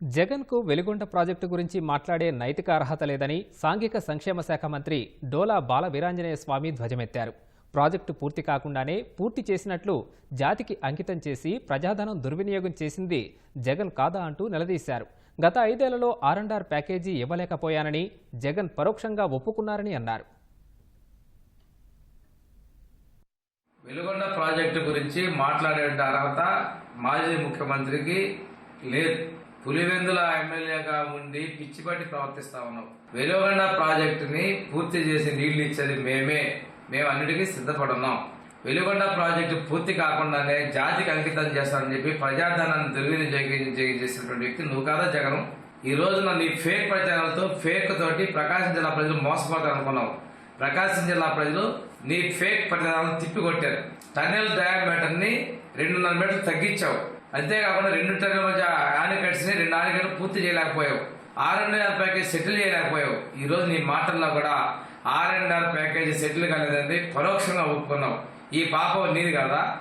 జగన్కు వెలుగొండ ప్రాజెక్టు గురించి మాట్లాడే నైతిక అర్హత లేదని సాంఘిక సంక్షేమ శాఖ మంత్రి డోలా బాల వీరాంజనేయ స్వామి ధ్వజమెత్తారు. ప్రాజెక్టు పూర్తి కాకుండానే పూర్తి చేసినట్లు జాతికి అంకితం చేసి ప్రజాధనం దుర్వినియోగం చేసింది జగన్ కాదా అంటూ నిలదీశారు. గత ఐదేళ్ళలో ఆర్ఎండ్ఆర్ ప్యాకేజీ ఇవ్వలేకపోయానని జగన్ పరోక్షంగా ఒప్పుకున్నారని అన్నారు. వెలుగొండ ప్రాజెక్టు గురించి మాట్లాడే అర్హత మాజీ ముఖ్యమంత్రికి లేదు. పులివెందుల ఎమ్మెల్యేగా ఉండి పిచ్చిపట్టి ప్రవర్తిస్తా ఉన్నాం. వెలుగొండ ప్రాజెక్టుని పూర్తి చేసి నీళ్ళు ఇచ్చేది మేమే. మేము అన్నిటికీ సిద్ధపడున్నాం. వెలుగొండ ప్రాజెక్టు పూర్తి కాకుండానే జాతికి అంకితం చేస్తానని చెప్పి ప్రజాధనాన్ని దుర్వినియోగం చేసినటువంటి వ్యక్తి నువ్వు కాదా జగనం. ఈ రోజున నీ ఫేక్ ప్రచారాలతో ఫేక్ తోటి ప్రకాశం జిల్లా ప్రజలు మోసపోతారు అనుకున్నావు. ప్రకాశం జిల్లా ప్రజలు నీ ఫేక్ ప్రచారాలను తిప్పికొట్టారు. టన్నెల్ డయామీటర్ని రెండున్నర మీటర్లు తగ్గించావు. అంతేకాకుండా రెండు టన్నుల మధ్య ఆనకట్స్ రెండు ఆనకట్లు పూర్తి చేయలేకపోయావు. R and R package settle చేయలేకపోయావు. ఈరోజు నీ మాటల్లో కూడా R and R package settle కాలేదండి పరోక్షంగా ఒప్పుకున్నావు. ఈ పాపం నీది కదా?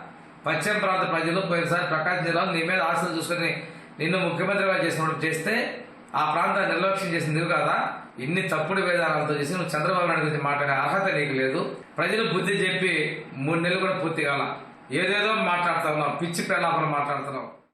పశ్చిమ ప్రాంత ప్రజలు పోయినసారి ప్రకాశం జిల్లాలో నీ మీద ఆశలు చూసుకుని నిన్ను ముఖ్యమంత్రిగా చేసినప్పుడు చేస్తే ఆ ప్రాంతాన్ని నిర్లక్ష్యం చేసింది నువ్వు కదా? ఇన్ని తప్పుడు విధానాలతో చేసి నువ్వు చంద్రబాబు నాయుడు గురించి మాట్లాడే అర్హత నీకు లేదు. ప్రజలు బుద్ధి చెప్పి మూడు నెలలు కూడా పూర్తి కాల. ఏదేదో మాట్లాడుతున్నావు పిచ్చి ప్రలాపన మాట్లాడుతున్నావు.